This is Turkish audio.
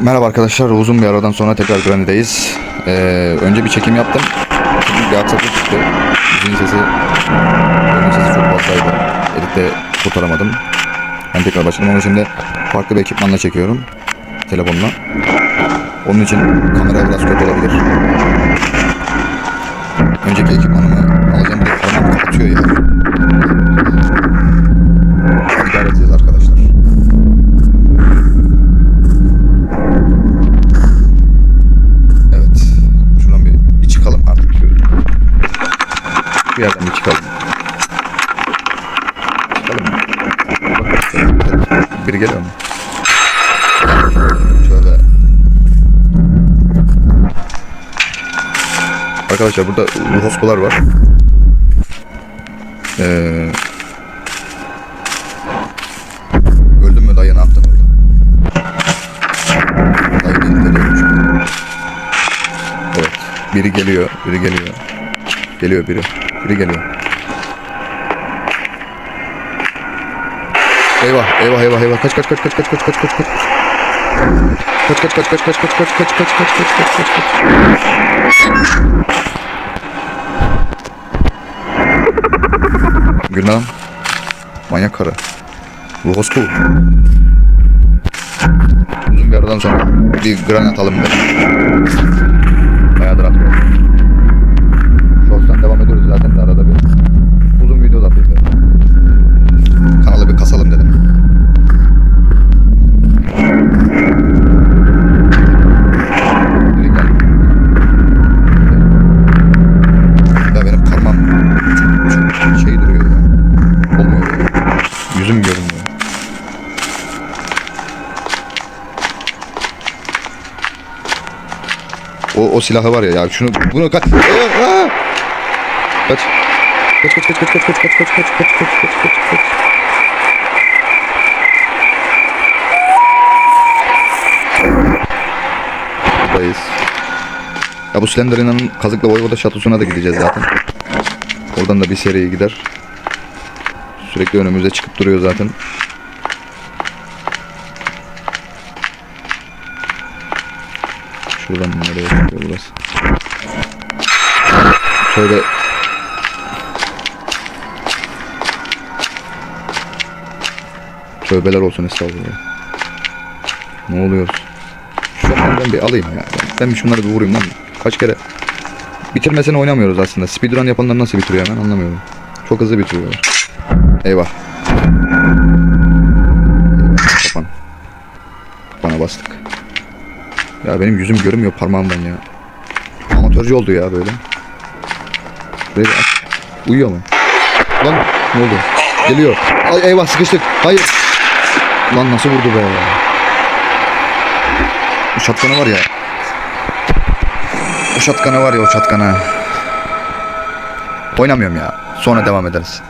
Merhaba arkadaşlar, uzun bir aradan sonra tekrar Granny'deyiz. Ee, önce bir çekim yaptım. Şimdi bir aksaklık çıktı. Müziğin sesi, oyunun sesi çok fazlaydı. Editte kurtaramadım. Ben tekrar başladım ama şimdi farklı bir ekipmanla çekiyorum. Telefonla. Onun için kamera biraz kötü olabilir. Bir yerden bir çıkalım. Çıkalım mı? Biri geliyor mu? Şöyle. Arkadaşlar burada ruhoskolar var. Ee, mü dayı ne yaptın orada? Dayı olmuş. Evet. Biri geliyor, biri geliyor. Geliyor biri. Biri geliyor. Eyvah, eyvah, eyvah, eyvah. Kaç, kaç, kaç, kaç, kaç, kaç, kaç, kaç, kaç. Kaç, kaç, kaç, kaç, kaç, kaç, kaç, kaç, kaç, kaç, kaç, kaç, kaç, lan. Manyak karı. Ruhosku. Uzun bir aradan sonra bir gran atalım dedim. Bayağıdır atmıyorum. Yüzüm görünmüyor. O, o silahı var ya ya şunu bunu kaç. Aa! Kaç. Kaç kaç kaç kaç kaç kaç kaç kaç kaç kaç kaç kaç kaç kaç. Buradayız. Ya bu Slender'ın Kazıklı Voyvoda Şatosu'na da gideceğiz zaten. Oradan da bir seriye gider. Sürekli önümüze çıkıp duruyor zaten. Şuradan nereye çıkıyor burası? Şöyle Tövbeler olsun estağfurullah. Ne oluyor? Şu ben bir alayım ya. Ben, ben bir şunları bir vurayım lan. Kaç kere bitirmesine oynamıyoruz aslında. Speedrun yapanlar nasıl bitiriyor hemen anlamıyorum. Çok hızlı bitiriyorlar. Eyvah. Kapan. Bana bastık. Ya benim yüzüm görünmüyor parmağımdan ya. Amatörcü oldu ya böyle. Aç. Uyuyor mu? Lan ne oldu? Geliyor. Ay eyvah sıkıştık. Hayır. Lan nasıl vurdu be? O şatkanı var ya. O şatkanı var ya o şatkanı. Oynamıyorum ya. Sonra devam ederiz.